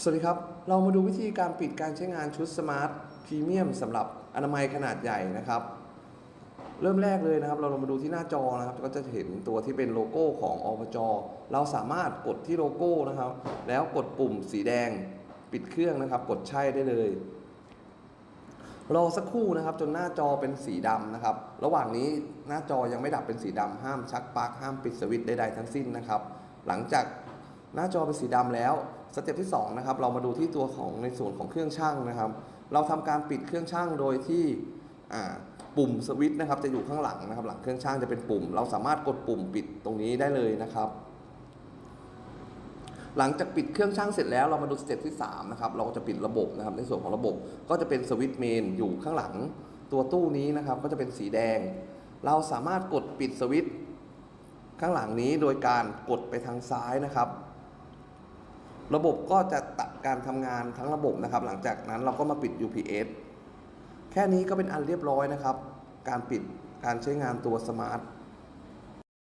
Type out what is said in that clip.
สวัสดีครับ เรามาดูวิธีการปิดการใช้งานชุดสมาร์ทพรีเมียมสำหรับอนามัยขนาดใหญ่นะครับ เริ่มแรกเลยนะครับ เราลงมาดูที่หน้าจอนะครับ ก็จะเห็นตัวที่เป็นโลโก้ของอบจเราสามารถกดที่โลโก้นะครับ แล้วกดปุ่มสีแดงปิดเครื่องนะครับ กดใช่ได้เลยรอสักครู่นะครับ จนหน้าจอเป็นสีดำนะครับ ระหว่างนี้หน้าจอยังไม่ดับเป็นสีดำห้ามชักปลั๊กห้ามปิดสวิตช์ใดๆทั้งสิ้นนะครับ หลังจากหน้าจอเป็นสีดำแล้ว สเต็ปที่สองนะครับเรามาดูที่ตัวของในส่วนของเครื่องช่างนะครับ เราทำการปิดเครื่องช่างโดยที่ปุ่มสวิตช์นะครับจะอยู่ข้างหลังนะครับ หลังเครื่องช่างจะเป็นปุ่ม เราสามารถกดปุ่มปิดตรงนี้ได้เลยนะครับ หลังจากปิดเครื่องช่างเสร็จแล้วเรามาดูสเต็ปที่3นะครับเราจะปิดระบบนะครับ ในส่วนของระบบก็จะเป็นสวิตช์เมนอยู่ข้างหลังตัวตู้นี้นะครับ ก็จะเป็นสีแดง เราสามารถกดปิดสวิตช์ข้างหลังนี้โดยการกดไปทางซ้ายนะครับ ระบบก็จะตัดการทำงานทั้งระบบนะครับ หลังจากนั้นเราก็มาปิด UPS แค่นี้ก็เป็นอันเรียบร้อยนะครับ การปิดการใช้งานตัวสมาร์ท